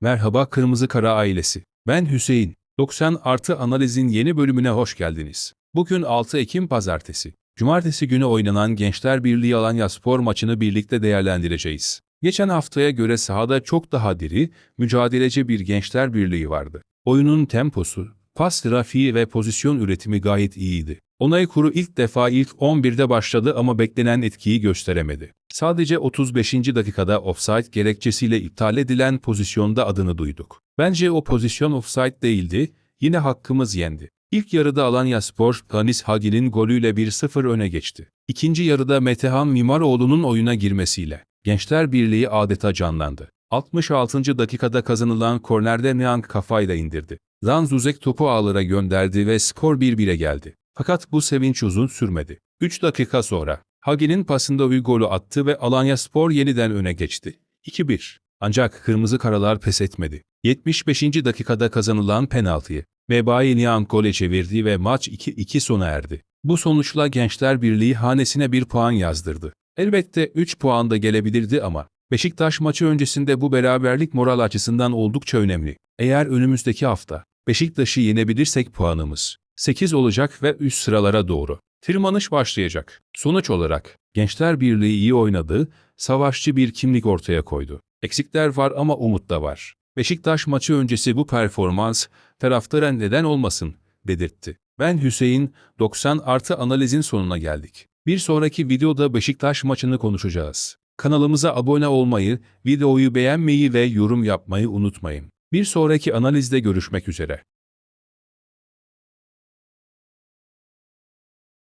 Merhaba Kırmızı Kara ailesi. Ben Hüseyin. 90 artı analizin yeni bölümüne hoş geldiniz. Bugün 6 Ekim Pazartesi. Cumartesi günü oynanan Gençler Birliği Alanya Spor maçını birlikte değerlendireceğiz. Geçen haftaya göre sahada çok daha diri, mücadeleci bir Gençler Birliği vardı. Oyunun temposu, pas trafiği ve pozisyon üretimi gayet iyiydi. Onay kuru ilk defa ilk 11'de başladı ama beklenen etkiyi gösteremedi. Sadece 35. dakikada offside gerekçesiyle iptal edilen pozisyonda adını duyduk. Bence o pozisyon offside değildi, yine hakkımız yendi. İlk yarıda Alanya Spor, Kanis Hagi'nin golüyle 1-0 öne geçti. İkinci yarıda Metehan Mimaroğlu'nun oyuna girmesiyle Gençler Birliği adeta canlandı. 66. dakikada kazanılan kornerde Niang kafayla indirdi. Zanzuzek topu ağlara gönderdi ve skor 1-1'e geldi. Fakat bu sevinç uzun sürmedi. 3 dakika sonra Hagi'nin pasında golü attı ve Alanya Spor yeniden öne geçti. 2-1. Ancak Kırmızı Karalar pes etmedi. 75. dakikada kazanılan penaltıyı Vebai Niang gole çevirdi ve maç 2-2 sona erdi. Bu sonuçla Gençler Birliği hanesine bir puan yazdırdı. Elbette 3 puan da gelebilirdi ama Beşiktaş maçı öncesinde bu beraberlik moral açısından oldukça önemli. Eğer önümüzdeki hafta Beşiktaş'ı yenebilirsek puanımız 8 olacak ve üst sıralara doğru tırmanış başlayacak. Sonuç olarak Gençler Birliği iyi oynadı, savaşçı bir kimlik ortaya koydu. Eksikler var ama umut da var. Beşiktaş maçı öncesi bu performans taraftara neden olmasın dedirtti. Ben Hüseyin, 90 artı analizin sonuna geldik. Bir sonraki videoda Beşiktaş maçını konuşacağız. Kanalımıza abone olmayı, videoyu beğenmeyi ve yorum yapmayı unutmayın. Bir sonraki analizde görüşmek üzere.